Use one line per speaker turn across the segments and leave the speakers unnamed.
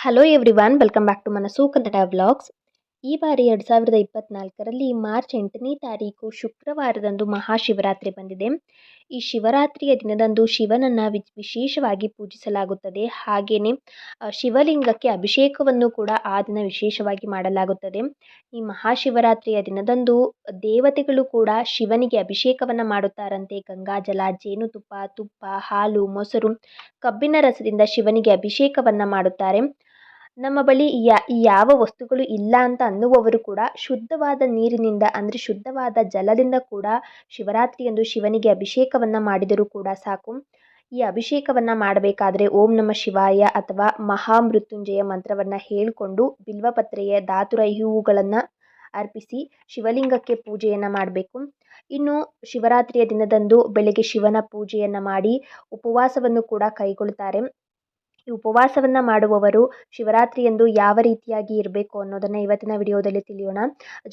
Hello everyone welcome back to Manasu Kannada vlogs ಈ ಬಾರಿ ಎರಡು ಸಾವಿರದ ಇಪ್ಪತ್ನಾಲ್ಕರಲ್ಲಿ ಮಾರ್ಚ್ ಎಂಟನೇ ತಾರೀಕು ಶುಕ್ರವಾರದಂದು ಮಹಾಶಿವರಾತ್ರಿ ಬಂದಿದೆ. ಈ ಶಿವರಾತ್ರಿಯ ದಿನದಂದು ಶಿವನನ್ನು ವಿಶೇಷವಾಗಿ ಪೂಜಿಸಲಾಗುತ್ತದೆ. ಹಾಗೆಯೇ ಶಿವಲಿಂಗಕ್ಕೆ ಅಭಿಷೇಕವನ್ನು ಕೂಡ ಆ ದಿನ ವಿಶೇಷವಾಗಿ ಮಾಡಲಾಗುತ್ತದೆ. ಈ ಮಹಾಶಿವರಾತ್ರಿಯ ದಿನದಂದು ದೇವತೆಗಳು ಕೂಡ ಶಿವನಿಗೆ ಅಭಿಷೇಕವನ್ನು ಮಾಡುತ್ತಾರಂತೆ. ಗಂಗಾಜಲ ಜೇನುತುಪ್ಪ ತುಪ್ಪ, ಹಾಲು, ಮೊಸರು, ಕಬ್ಬಿನ ರಸದಿಂದ ಶಿವನಿಗೆ ಅಭಿಷೇಕವನ್ನು ಮಾಡುತ್ತಾರೆ. ನಮ್ಮ ಬಳಿ ಯಾವ ವಸ್ತುಗಳು ಇಲ್ಲ ಅಂತ ಅನ್ನುವವರು ಕೂಡ ಶುದ್ಧವಾದ ನೀರಿನಿಂದ ಅಂದರೆ ಶುದ್ಧವಾದ ಜಲದಿಂದ ಕೂಡ ಶಿವರಾತ್ರಿಯಂದು ಶಿವನಿಗೆ ಅಭಿಷೇಕವನ್ನು ಮಾಡಿದರೂ ಕೂಡ ಸಾಕು. ಈ ಅಭಿಷೇಕವನ್ನು ಮಾಡಬೇಕಾದ್ರೆ ಓಂ ನಮ ಶಿವಾಯ ಅಥವಾ ಮಹಾಮೃತ್ಯುಂಜಯ ಮಂತ್ರವನ್ನು ಹೇಳಿಕೊಂಡು ಬಿಲ್ವಪತ್ರೆಯ ದಾತುರ ಹೂವುಗಳನ್ನು ಅರ್ಪಿಸಿ ಶಿವಲಿಂಗಕ್ಕೆ ಪೂಜೆಯನ್ನು ಮಾಡಬೇಕು. ಇನ್ನು ಶಿವರಾತ್ರಿಯ ದಿನದಂದು ಬೆಳಗ್ಗೆ ಶಿವನ ಪೂಜೆಯನ್ನು ಮಾಡಿ ಉಪವಾಸವನ್ನು ಕೂಡ ಕೈಗೊಳ್ಳುತ್ತಾರೆ ಈ ಉಪವಾಸವನ್ನು ಮಾಡುವವರು ಶಿವರಾತ್ರಿಯಂದು ಯಾವ ರೀತಿಯಾಗಿ ಇರಬೇಕು ಅನ್ನೋದನ್ನು ಇವತ್ತಿನ ವಿಡಿಯೋದಲ್ಲಿ ತಿಳಿಯೋಣ.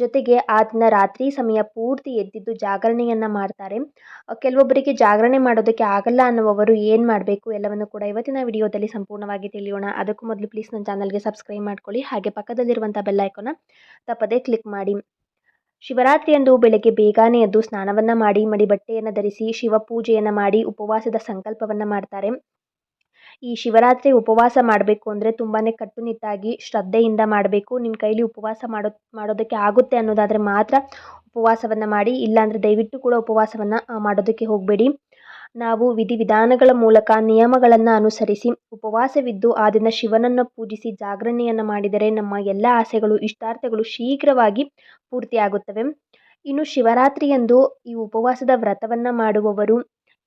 ಜೊತೆಗೆ ಆ ದಿನ ರಾತ್ರಿ ಸಮಯ ಪೂರ್ತಿ ಎದ್ದಿದ್ದು ಜಾಗರಣೆಯನ್ನು ಮಾಡ್ತಾರೆ. ಕೆಲವೊಬ್ಬರಿಗೆ ಜಾಗರಣೆ ಮಾಡೋದಕ್ಕೆ ಆಗಲ್ಲ ಅನ್ನುವವರು ಏನು ಮಾಡಬೇಕು ಎಲ್ಲವನ್ನು ಕೂಡ ಇವತ್ತಿನ ವಿಡಿಯೋದಲ್ಲಿ ಸಂಪೂರ್ಣವಾಗಿ ತಿಳಿಯೋಣ. ಅದಕ್ಕೂ ಮೊದಲು ಪ್ಲೀಸ್ ನನ್ನ ಚಾನಲ್ಗೆ ಸಬ್ಸ್ಕ್ರೈಬ್ ಮಾಡ್ಕೊಳ್ಳಿ. ಹಾಗೆ ಪಕ್ಕದಲ್ಲಿರುವಂಥ ಬೆಲ್ಲೈಕೋನ ತಪ್ಪದೇ ಕ್ಲಿಕ್ ಮಾಡಿ. ಶಿವರಾತ್ರಿಯಂದು ಬೆಳಗ್ಗೆ ಬೇಗನೆ ಎದ್ದು ಸ್ನಾನವನ್ನು ಮಾಡಿ ಮಡಿ ಬಟ್ಟೆಯನ್ನು ಧರಿಸಿ, ಶಿವ ಪೂಜೆಯನ್ನು ಮಾಡಿ, ಉಪವಾಸದ ಸಂಕಲ್ಪವನ್ನು ಮಾಡ್ತಾರೆ. ಈ ಶಿವರಾತ್ರಿ ಉಪವಾಸ ಮಾಡಬೇಕು ಅಂದರೆ ತುಂಬಾ ಕಟ್ಟುನಿಟ್ಟಾಗಿ ಶ್ರದ್ಧೆಯಿಂದ ಮಾಡಬೇಕು. ನಿಮ್ಮ ಕೈಲಿ ಉಪವಾಸ ಮಾಡೋ, ಮಾಡೋದಕ್ಕೆ ಆಗುತ್ತೆ ಅನ್ನೋದಾದರೆ ಮಾತ್ರ ಉಪವಾಸವನ್ನು ಮಾಡಿ, ಇಲ್ಲಾಂದರೆ ದಯವಿಟ್ಟು ಕೂಡ ಉಪವಾಸವನ್ನು ಮಾಡೋದಕ್ಕೆ ಹೋಗಬೇಡಿ. ನಾವು ವಿಧಿವಿಧಾನಗಳ ಮೂಲಕ ನಿಯಮಗಳನ್ನು ಅನುಸರಿಸಿ ಉಪವಾಸವಿದ್ದು ಆ ದಿನ ಶಿವನನ್ನು ಪೂಜಿಸಿ ಜಾಗರಣೆಯನ್ನು ಮಾಡಿದರೆ ನಮ್ಮ ಎಲ್ಲ ಆಸೆಗಳು, ಇಷ್ಟಾರ್ಥಗಳು ಶೀಘ್ರವಾಗಿ ಪೂರ್ತಿಯಾಗುತ್ತವೆ. ಇನ್ನು ಶಿವರಾತ್ರಿಯಂದು ಈ ಉಪವಾಸದ ವ್ರತವನ್ನು ಮಾಡುವವರು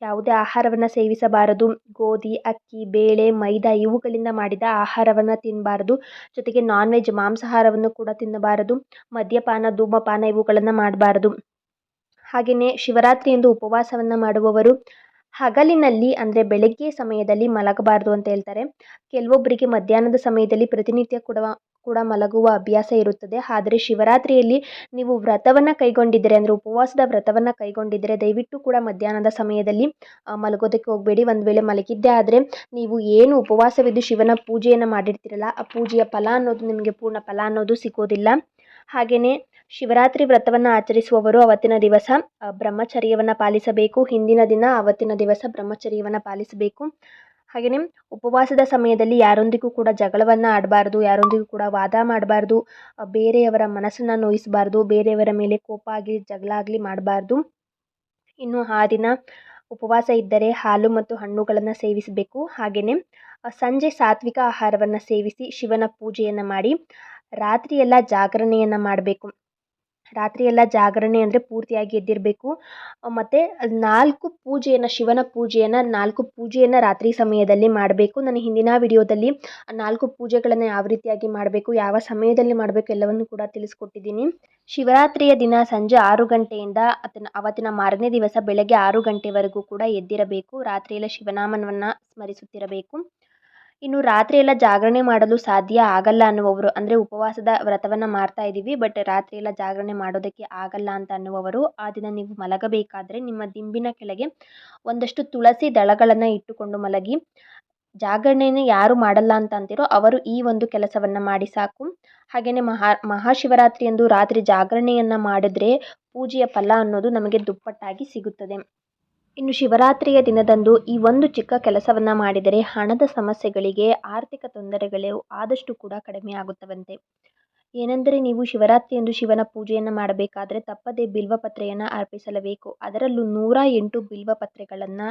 ಯಾವುದೇ ಆಹಾರವನ್ನು ಸೇವಿಸಬಾರದು. ಗೋಧಿ, ಅಕ್ಕಿ, ಬೇಳೆ, ಮೈದಾ ಇವುಗಳಿಂದ ಮಾಡಿದ ಆಹಾರವನ್ನು ತಿನ್ನಬಾರದು ಜೊತೆಗೆ ನಾನ್ ವೆಜ್ ಮಾಂಸಾಹಾರವನ್ನು ಕೂಡ ತಿನ್ನಬಾರದು. ಮದ್ಯಪಾನ, ಧೂಮಪಾನ ಇವುಗಳನ್ನು ಮಾಡಬಾರದು. ಹಾಗೆಯೇ ಶಿವರಾತ್ರಿಯಂದು ಉಪವಾಸವನ್ನು ಮಾಡುವವರು ಹಗಲಿನಲ್ಲಿ ಅಂದರೆ ಬೆಳಗ್ಗೆ ಸಮಯದಲ್ಲಿ ಮಲಗಬಾರದು ಅಂತ ಹೇಳ್ತಾರೆ. ಕೆಲವೊಬ್ಬರಿಗೆ ಮಧ್ಯಾಹ್ನದ ಸಮಯದಲ್ಲಿ ಪ್ರತಿನಿತ್ಯ ಕೂಡ ಕೂಡ ಮಲಗುವ ಅಭ್ಯಾಸ ಇರುತ್ತದೆ. ಆದರೆ ಶಿವರಾತ್ರಿಯಲ್ಲಿ ನೀವು ವ್ರತವನ್ನು ಕೈಗೊಂಡಿದ್ದರೆ ಅಂದರೆ ಉಪವಾಸದ ವ್ರತವನ್ನು ಕೈಗೊಂಡಿದ್ದರೆ, ದಯವಿಟ್ಟು ಕೂಡ ಮಧ್ಯಾಹ್ನದ ಸಮಯದಲ್ಲಿ ಮಲಗೋದಕ್ಕೆ ಹೋಗಬೇಡಿ. ಒಂದು ವೇಳೆ ಮಲಗಿದ್ದೆ ಆದರೆ ನೀವು ಏನು ಉಪವಾಸವಿದ್ದು ಶಿವನ ಪೂಜೆಯನ್ನು ಮಾಡಿರ್ತೀರಲ್ಲ, ಆ ಪೂಜೆಯ ಫಲ ಅನ್ನೋದು ನಿಮಗೆ ಪೂರ್ಣ ಫಲ ಅನ್ನೋದು ಸಿಗೋದಿಲ್ಲ. ಹಾಗೆಯೇ ಶಿವರಾತ್ರಿ ವ್ರತವನ್ನು ಆಚರಿಸುವವರು ಅವತ್ತಿನ ದಿವಸ ಬ್ರಹ್ಮಚರ್ಯವನ್ನು ಪಾಲಿಸಬೇಕು. ಹಿಂದಿನ ದಿನ ಅವತ್ತಿನ ದಿವಸ ಬ್ರಹ್ಮಚರ್ಯವನ್ನು ಪಾಲಿಸಬೇಕು. ಹಾಗೆಯೇ ಉಪವಾಸದ ಸಮಯದಲ್ಲಿ ಯಾರೊಂದಿಗೂ ಕೂಡ ಜಗಳವನ್ನು ಆಡಬಾರ್ದು, ಯಾರೊಂದಿಗೂ ಕೂಡ ವಾದ ಮಾಡಬಾರ್ದು ಬೇರೆಯವರ ಮನಸ್ಸನ್ನು ನೋಯಿಸಬಾರ್ದು, ಬೇರೆಯವರ ಮೇಲೆ ಕೋಪ ಆಗಲಿ, ಜಗಳ ಆಗಲಿ ಮಾಡಬಾರ್ದು. ಇನ್ನು ಆ ದಿನ ಉಪವಾಸ ಇದ್ದರೆ ಹಾಲು ಮತ್ತು ಹಣ್ಣುಗಳನ್ನು ಸೇವಿಸಬೇಕು. ಹಾಗೆಯೇ ಸಂಜೆ ಸಾತ್ವಿಕ ಆಹಾರವನ್ನು ಸೇವಿಸಿ ಶಿವನ ಪೂಜೆಯನ್ನು ಮಾಡಿ, ರಾತ್ರಿಯೆಲ್ಲ ಜಾಗರಣೆಯನ್ನು ಮಾಡಬೇಕು. ರಾತ್ರಿಯೆಲ್ಲ ಜಾಗರಣೆ ಅಂದರೆ ಪೂರ್ತಿಯಾಗಿ ಎದ್ದಿರಬೇಕು. ಮತ್ತು ನಾಲ್ಕು ಪೂಜೆಯನ್ನು, ಶಿವನ ಪೂಜೆಯನ್ನು, ನಾಲ್ಕು ಪೂಜೆಯನ್ನು ರಾತ್ರಿ ಸಮಯದಲ್ಲಿ ಮಾಡಬೇಕು. ನಾನು ಹಿಂದಿನ ವಿಡಿಯೋದಲ್ಲಿ ನಾಲ್ಕು ಪೂಜೆಗಳನ್ನು ಯಾವ ರೀತಿಯಾಗಿ ಮಾಡಬೇಕು, ಯಾವ ಸಮಯದಲ್ಲಿ ಮಾಡಬೇಕು ಎಲ್ಲವನ್ನು ಕೂಡ ತಿಳಿಸ್ಕೊಟ್ಟಿದ್ದೀನಿ. ಶಿವರಾತ್ರಿಯ ದಿನ ಸಂಜೆ ಆರು ಗಂಟೆಯಿಂದ ಅದನ್ನು ಅವತ್ತಿನ ಮಾರನೇ ದಿವಸ ಬೆಳಗ್ಗೆ ಆರು ಗಂಟೆವರೆಗೂ ಕೂಡ ಎದ್ದಿರಬೇಕು. ರಾತ್ರಿಯೆಲ್ಲ ಶಿವನಾಮನವನ್ನು ಸ್ಮರಿಸುತ್ತಿರಬೇಕು. ಇನ್ನು ರಾತ್ರಿ ಎಲ್ಲ ಜಾಗರಣೆ ಮಾಡಲು ಸಾಧ್ಯ ಆಗಲ್ಲ ಅನ್ನುವವರು, ಅಂದರೆ ಉಪವಾಸದ ವ್ರತವನ್ನು ಮಾಡ್ತಾ ಇದ್ದೀವಿ ಬಟ್ ರಾತ್ರಿ ಎಲ್ಲ ಜಾಗರಣೆ ಮಾಡೋದಕ್ಕೆ ಆಗಲ್ಲ ಅಂತ ಅನ್ನುವವರು, ಆ ದಿನ ನೀವು ಮಲಗಬೇಕಾದ್ರೆ ನಿಮ್ಮ ದಿಂಬಿನ ಕೆಳಗೆ ಒಂದಷ್ಟು ತುಳಸಿ ದಳಗಳನ್ನು ಇಟ್ಟುಕೊಂಡು ಮಲಗಿ ಜಾಗರಣೆಯನ್ನು ಯಾರು ಮಾಡಲ್ಲ ಅಂತ ಅಂತಿರೋ ಅವರು ಈ ಒಂದು ಕೆಲಸವನ್ನು ಮಾಡಿ ಸಾಕು. ಹಾಗೆಯೇ ಮಹಾ ಮಹಾಶಿವರಾತ್ರಿಯಂದು ರಾತ್ರಿ ಜಾಗರಣೆಯನ್ನು ಮಾಡಿದ್ರೆ ಪೂಜೆಯ ಫಲ ಅನ್ನೋದು ನಮಗೆ ದುಪ್ಪಟ್ಟಾಗಿ ಸಿಗುತ್ತದೆ. ಇನ್ನು ಶಿವರಾತ್ರಿಯ ದಿನದಂದು ಈ ಒಂದು ಚಿಕ್ಕ ಕೆಲಸವನ್ನು ಮಾಡಿದರೆ ಹಣದ ಸಮಸ್ಯೆಗಳಿಗೆ, ಆರ್ಥಿಕ ತೊಂದರೆಗಳು ಆದಷ್ಟು ಕೂಡ ಕಡಿಮೆ ಆಗುತ್ತವಂತೆ. ಏನೆಂದರೆ ನೀವು ಶಿವರಾತ್ರಿಯಂದು ಶಿವನ ಪೂಜೆಯನ್ನು ಮಾಡಬೇಕಾದರೆ ತಪ್ಪದೇ ಬಿಲ್ವಪತ್ರೆಯನ್ನು ಅರ್ಪಿಸಲೇಬೇಕು. ಅದರಲ್ಲೂ ನೂರ ಎಂಟು ಬಿಲ್ವಪತ್ರೆಗಳನ್ನು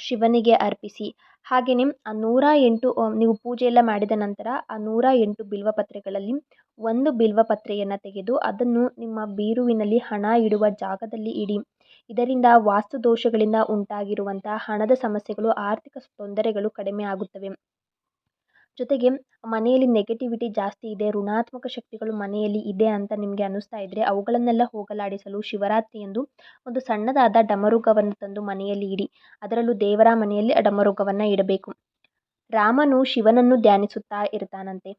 ಶಿವನಿಗೆ ಅರ್ಪಿಸಿ. ಹಾಗೆಯೇ ಆ ನೂರ ಎಂಟು ನೀವು ಪೂಜೆಯೆಲ್ಲ ಮಾಡಿದ ನಂತರ ಆ ನೂರ ಎಂಟು ಬಿಲ್ವಪತ್ರೆಗಳಲ್ಲಿ ಒಂದು ಬಿಲ್ವಪತ್ರೆಯನ್ನು ತೆಗೆದು ಅದನ್ನು ನಿಮ್ಮ ಬೀರುವಿನಲ್ಲಿ ಹಣ ಇಡುವ ಜಾಗದಲ್ಲಿ ಇಡಿ. ಇದರಿಂದ ವಾಸ್ತು ದೋಷಗಳಿಂದ ಉಂಟಾಗಿರುವಂಥ ಹಣದ ಸಮಸ್ಯೆಗಳು, ಆರ್ಥಿಕ ತೊಂದರೆಗಳು ಕಡಿಮೆ ಆಗುತ್ತವೆ. ಜೊತೆಗೆ ಮನೆಯಲ್ಲಿ ನೆಗೆಟಿವಿಟಿ ಜಾಸ್ತಿ ಇದೆ, ಋಣಾತ್ಮಕ ಶಕ್ತಿಗಳು ಮನೆಯಲ್ಲಿ ಇದೆ ಅಂತ ನಿಮಗೆ ಅನ್ನಿಸ್ತಾ ಇದ್ದರೆ ಅವುಗಳನ್ನೆಲ್ಲ ಹೋಗಲಾಡಿಸಲು ಶಿವರಾತ್ರಿಯಂದು ಒಂದು ಸಣ್ಣದಾದ ಡಮರುಗವನ್ನು ತಂದು ಮನೆಯಲ್ಲಿ ಇಡಿ. ಅದರಲ್ಲೂ ದೇವರ ಮನೆಯಲ್ಲಿ ಆ ಡಮರುಗವನ್ನು ಇಡಬೇಕು. ರಾಮನು ಶಿವನನ್ನು ಧ್ಯಾನಿಸುತ್ತಾ ಇರ್ತಾನಂತೆ.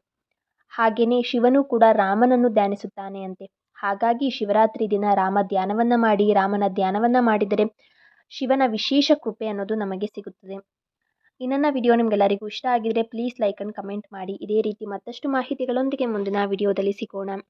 ಹಾಗೆಯೇ ಶಿವನು ಕೂಡ ರಾಮನನ್ನು ಧ್ಯಾನಿಸುತ್ತಾನೆ ಅಂತೆ. ಹಾಗಾಗಿ ಶಿವರಾತ್ರಿ ದಿನ ರಾಮ ಧ್ಯಾನವನ್ನು ಮಾಡಿ, ರಾಮನ ಧ್ಯಾನವನ್ನು ಮಾಡಿದರೆ ಶಿವನ ವಿಶೇಷ ಕೃಪೆ ಅನ್ನೋದು ನಮಗೆ ಸಿಗುತ್ತದೆ. ಈ ನನ್ನ ವಿಡಿಯೋ ನಿಮಗೆಲ್ಲರಿಗೂ ಇಷ್ಟ ಆಗಿದ್ರೆ ಪ್ಲೀಸ್ ಲೈಕ್ ಆ್ಯಂಡ್ ಕಮೆಂಟ್ ಮಾಡಿ. ಇದೇ ರೀತಿ ಮತ್ತಷ್ಟು ಮಾಹಿತಿಗಳೊಂದಿಗೆ ಮುಂದಿನ ವಿಡಿಯೋದಲ್ಲಿ ಸಿಗೋಣ.